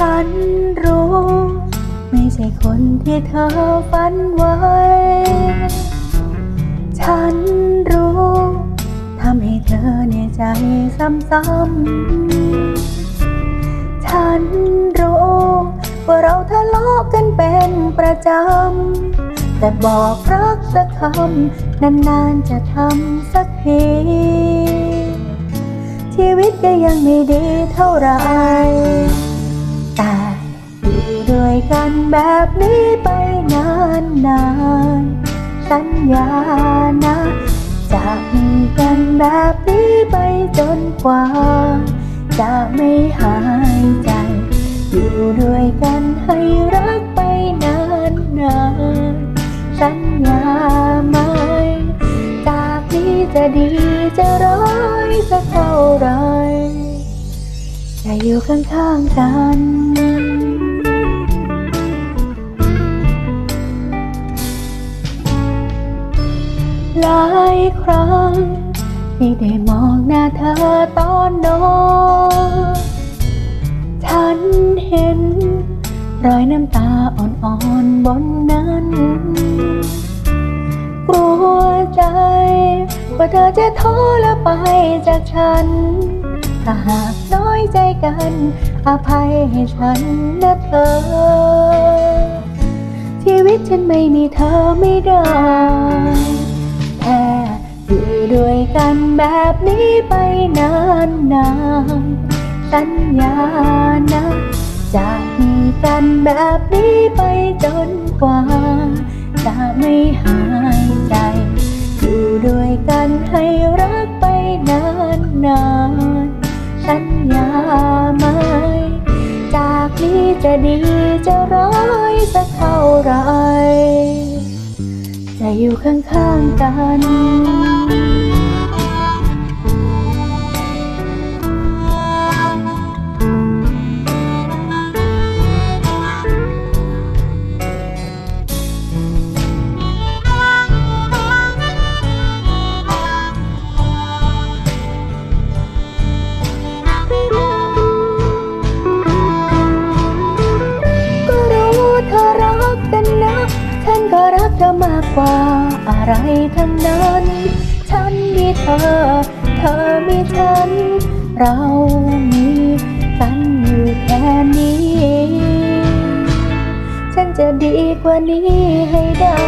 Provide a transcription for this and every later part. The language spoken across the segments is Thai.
ฉันรู้ ไม่ใช่คนที่เธอฝันไว้ ฉันรู้ทำให้เธอเนี่ยใจซ้ำๆ ฉันรู้ว่าเราทะเลาะกันเป็นประจำ แต่บอกรักสักคำนานๆจะทำสักทีชีวิตก็ยังไม่ดีเท่าไห แต่อยู่ด้วยกันแบบนี้ไปนานนานสัญญานะจะมีกันแบบนี้ไปจนกว่า จะไม่หายใจ อยู่ด้วยกันให้รัก อยู่ข้างๆกันหลายครั้งที่ได้มองหน้าเธอตอนนอนฉันเห็น รอยน้ำตาอ่อนๆบนนั้น กลัวใจ ว่าเธอจะท้อและไปจากฉัน ถ้าหากน้อยใจกัน อภัยให้ฉันนะเธอ ชีวิตฉันไม่มีเธอไม่ได้แค่อยู่ด้วยกันแบบนี้ไปนานๆสัญญานะจะมีกันแบบนี้ไปจนกว่า จะไม่หายใจ อยู่ด้วยกันให้รักไปนานๆ สัญญาไหม จากนี้จะดีจะร้ายสักเท่าไร จะอยู่ข้างๆกัน อะไรทั้งนั้น ฉันมีเธอ เธอมีฉัน เรามีกันอยู่แค่นี้ ฉันจะดีกว่านี้ให้ได้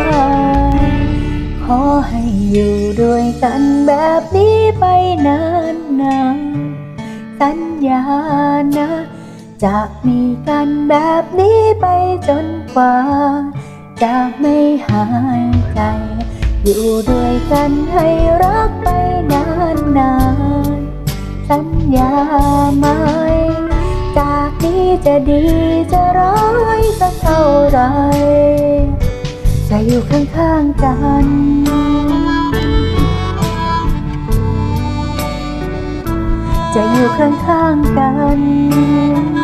ขอให้อยู่ด้วยกันแบบนี้ไปนานๆสัญญานะ จะมีกันแบบนี้ไปจนกว่า จะไม่หายใจ อยู่ด้วยกันให้รักไปนานๆสัญญาไหม จากนี้จะดีจะร้ายสักเท่าไหรจะอยู่ข้างๆกันจะอยู่ข้างๆกัน